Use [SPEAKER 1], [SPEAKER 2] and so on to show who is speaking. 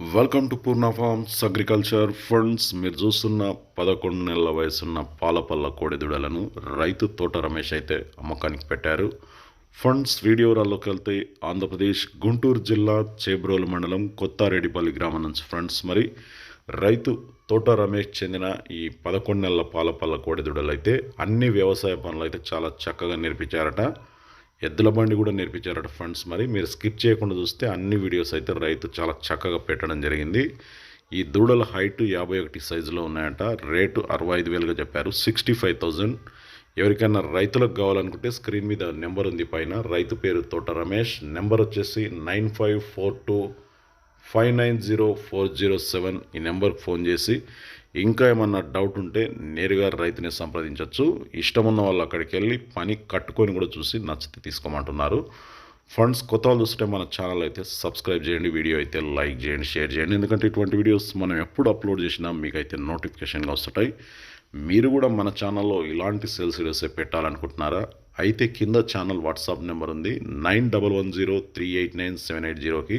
[SPEAKER 1] Welcome to Purna farms agriculture funds మీరు చూస్తున్న పదకొండు నెలల వయసున్న పాలపల్ల కోడిదూడలను రైతు తోట రమేష్ అయితే అమ్మకానికి పెట్టారు. ఫండ్స్ వీడియోరాల్లోకి వెళ్తే ఆంధ్రప్రదేశ్ గుంటూరు జిల్లా చేబ్రోలు మండలం కొత్తారెడ్డిపల్లి గ్రామం నుంచి ఫ్రెండ్స్ మరి రైతు తోట రమేష్ చెందిన ఈ పదకొండు నెలల పాలపల్ల కోడిదూడలు అయితే అన్ని వ్యవసాయ పనులు అయితే చాలా చక్కగా నేర్పించారట. ఎద్దుల బండి కూడా నేర్పించారట ఫ్రెండ్స్ మరి. మీరు స్కిప్ చేయకుండా చూస్తే అన్ని వీడియోస్ అయితే రైతు చాలా చక్కగా పెట్టడం జరిగింది. ఈ దూడల హైట్ యాభై ఒకటి సైజులో ఉన్నాయట. రేటు అరవై ఐదు వేలుగా చెప్పారు. సిక్స్టీ ఫైవ్ థౌజండ్ ఎవరికైనా రైతులకు కావాలనుకుంటే స్క్రీన్ మీద నెంబర్ ఉంది పైన. రైతు పేరు తోట రమేష్. నెంబర్ వచ్చేసి nine five four two five nine zero four zero seven ఈ నెంబర్కి ఫోన్ చేసి ఇంకా ఏమన్నా డౌట్ ఉంటే నేరుగా రైతుని సంప్రదించవచ్చు ఇష్టం ఉన్న వాళ్ళు అక్కడికి వెళ్ళి పని కట్టుకొని కూడా చూసి నచ్చితే తీసుకోమంటున్నారు. ఫండ్స్ కొత్త వాళ్ళు చూస్తుంటే మన ఛానల్ అయితే సబ్స్క్రైబ్ చేయండి వీడియో అయితే లైక్ చేయండి షేర్ చేయండి. ఎందుకంటే ఇటువంటి వీడియోస్ మనం ఎప్పుడు అప్లోడ్ చేసినా మీకు అయితే నోటిఫికేషన్గా వస్తుంటాయి. మీరు కూడా మన ఛానల్లో ఇలాంటి సేల్స్ వీడియోస్ పెట్టాలనుకుంటున్నారా? అయితే కింద ఛానల్ వాట్సాప్ నెంబర్ ఉంది. Nine double one zero three eight nine seven eight జీరోకి